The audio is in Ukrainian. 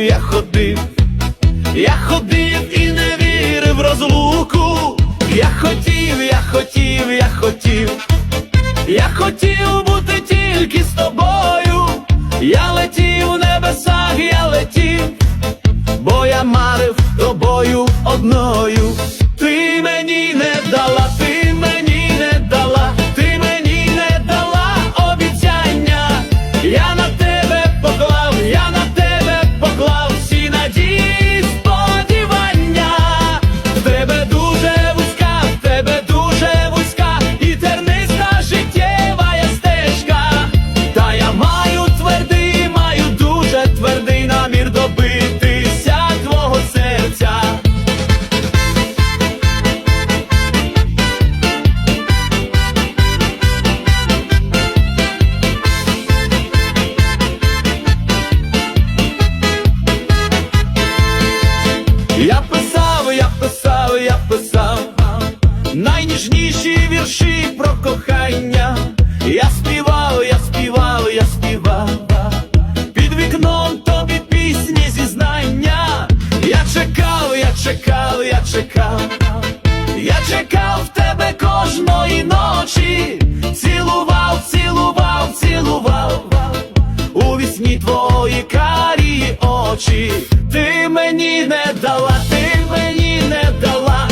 я ходив, я ходив і не вірив розлуку, я хотів, я хотів, я хотів, я хотів бути тільки з тобою, я летів у небесах, я летів. темної ночі, цілував, цілував, цілував у вісні твої карі очі, ти мені не дала, ти мені не дала.